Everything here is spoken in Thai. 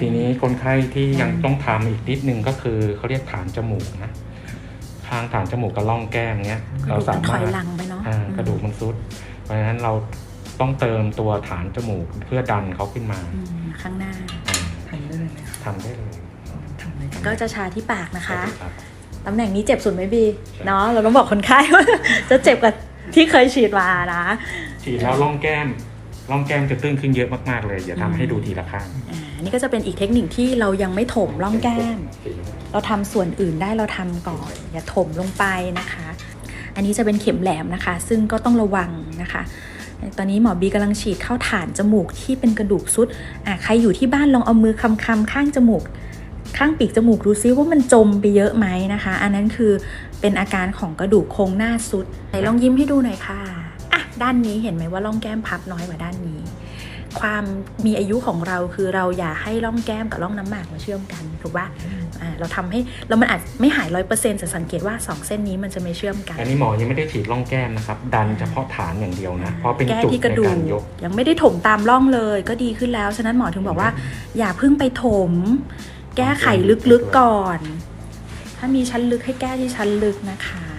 ทีนี้คนไข้ที่ยังต้องทำอีกนิดนึงก็คือเขาเรียกฐานจมูกนะข้างฐานจมูกกับร่องแก้มเนี้ยกระเราดูกสามันถมาอยรถหลังไปเนาะอ่ากระดูกมันซุด เพราะฉะนั้นเราต้องเติมตัวฐานจมูกเพื่อดันเขาขึ้นมาอืมข้างหน้าอ่าทำได้เลยไหมครับทำได้เลยทำได้ก็จะชาที่ปากนะคะรับตำแหน่งนี้เจ็บสุดไหมบีเนาะเราต้องบอกคนไข้ว่าจะเจ็บกว่าที่เคยฉีดมานะฉีดแล้วร่องแก้ม ร่องแก้มจะตื้นขึ้นเยอะมากๆเลยอย่าทำให้ดูทีละข้างอ่านี่ก็จะเป็นอีกเทคนิคที่เรายังไม่ถมร่องแก้ม เราทำส่วนอื่นได้เราทำก่อน อย่าถมลงไปนะคะ อันนี้จะเป็นเข็มแหลมนะคะ ซึ่งก็ต้องระวังนะคะ ตอนนี้หมอบีกำลังฉีดเข้าฐานจมูกที่เป็นกระดูกซุดอะใครอยู่ที่บ้านลองเอามือคำคำๆข้างจมูก ข้างปีกจมูกดูซิว่ามันจมไปเยอะไหมนะคะ อันนั้นคือเป็นอาการของกระดูกโครงหน้าซุดไหนลองยิ้มให้ดูหน่อยค่ะอะ ด้านนี้เห็นไหมว่าร่องแก้มพับน้อยกว่าด้านนี้ ความมีอายุของเราคือเราอย่าให้ร่องแก้มกับร่องน้ำหมากมาเชื่อมกันถูกปะอ่าเราทำให้แล้วมันอาจไม่หายร้อยเปอร์เซ็นต์แต่สังเกตว่าสองเส้นนี้มันจะไม่เชื่อมกัน อันนี้หมอยังไม่ได้ฉีดร่องแก้มนะครับ ดันเฉพาะฐานอย่างเดียวนะเพราะเป็นแก้จุดที่กในระดูกากรยกยังไม่ได้ถมตามร่องเลยก็ดีขึ้นแล้ว ฉะนั้นหมอถึงบอกว่า อย่าเพิ่งไปถม แก้ไขลึกๆก่อน ถ้ามีชั้นลึกให้แก้ที่ชั้นลึกนะคะ